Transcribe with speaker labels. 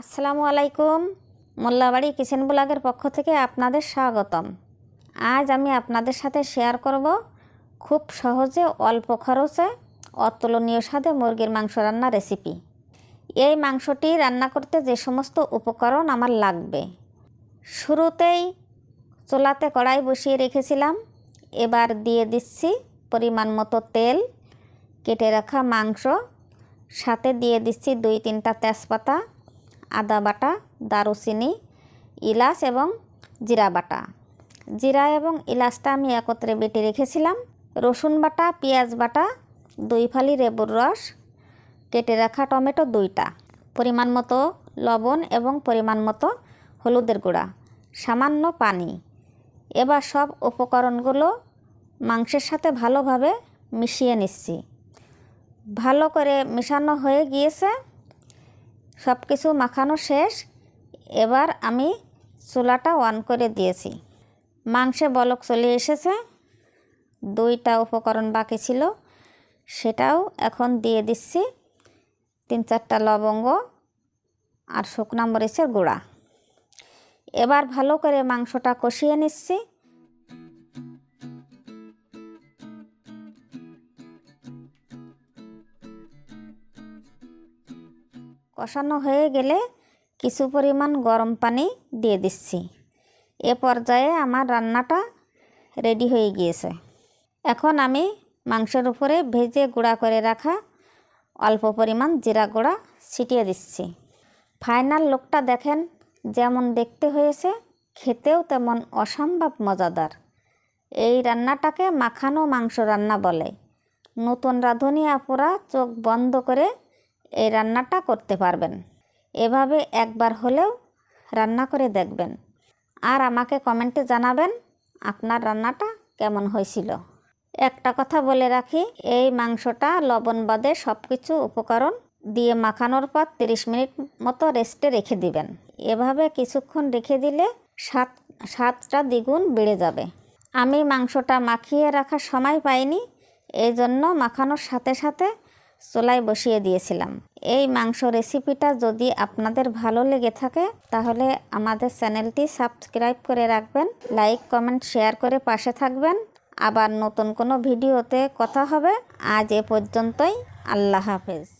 Speaker 1: আসসালামু আলাইকুম। মোল্লাবাড়ি কিচেন ব্লগের পক্ষ থেকে আপনাদের স্বাগতম। আজ আমি আপনাদের সাথে শেয়ার করব খুব সহজে অল্প খরচে অতুলনীয় স্বাদে মুরগির মাংস রান্না রেসিপি। এই মাংসটি রান্না করতে যে সমস্ত উপকরণ আমার লাগবে। শুরুতেই চুলাতে কড়াই বসিয়ে রেখেছিলাম। এবার দিয়ে দিচ্ছি পরিমাণ মতো তেল, কেটে রাখা মাংস, সাথে দিয়ে দিচ্ছি দুই তিনটা তেজপাতা আদা বাটা, দারুচিনি, ইলাচ এবং জিরা বাটা। জিরা এবং ইলাচটা আমি একত্রে বেটে রেখেছিলাম। রসুন বাটা, পেঁয়াজ বাটা, দুই ফালি লেবুর রস, কেটে রাখা টমেটো দুইটা। পরিমাণ মতো লবণ এবং পরিমাণ মতো হলুদের গুঁড়া। সামান্য পানি। এবার সব উপকরণগুলো মাংসের সাথে ভালোভাবে মিশিয়ে নিচ্ছি। ভালো করে মেশানো হয়ে গিয়েছে। সব কিছু মাখানো শেষ। এবার আমি চুলাটা অন করে দিয়েছি। মাংসে বলক চলে এসেছে। দুইটা উপকরণ বাকি ছিল। সেটাও এখন দিয়ে দিচ্ছি। তিন চারটা লবঙ্গ আর শুকনা মরিচের গুঁড়া। এবার ভালো করে মাংসটা কষিয়ে নিচ্ছি। কষানো হয়ে গেলে কিছু পরিমাণ গরম পানি দিয়ে দিচ্ছি। এ পর্যায়ে আমার রান্নাটা রেডি হয়ে গিয়েছে। এখন আমি মাংসের উপরে ভেজে গুঁড়া করে রাখা অল্প পরিমাণ জিরা গুঁড়া ছিটিয়ে দিচ্ছি। ফাইনাল লুকটা দেখেন, যেমন দেখতে হয়েছে, খেতেও তেমন অসম্ভব মজাদার। এই রান্নাটাকে মাখানো মাংস রান্না বলে। নতুন রাঁধুনি আপুরা চোখ বন্ধ করে এই রান্নাটা করতে পারবেন। এভাবে একবার হলেও রান্না করে দেখবেন। আর আমাকে কমেন্টে জানাবেন আপনার রান্নাটা কেমন হয়েছিল। একটা কথা বলে রাখি, এই মাংসটা লবণ বাদে সব কিছু উপকরণ দিয়ে মাখানোর পর তিরিশ মিনিট মতো রেস্টে রেখে দিবেন। এভাবে কিছুক্ষণ রেখে দিলে স্বাদ, স্বাদটা দ্বিগুণ বেড়ে যাবে। আমি মাংসটা মাখিয়ে রাখার সময় পাইনি, এই জন্য মাখানোর সাথে সাথে চুলায় বসিয়ে দিয়েছিলাম। এই মাংস রেসিপিটা যদি আপনাদের ভালো লেগে থাকে, তাহলে আমাদের চ্যানেলটি সাবস্ক্রাইব করে রাখবেন, লাইক, কমেন্ট, শেয়ার করে পাশে থাকবেন। আবার নতুন কোনো ভিডিওতে কথা হবে, আজ এ পর্যন্তই, আল্লাহ হাফেজ।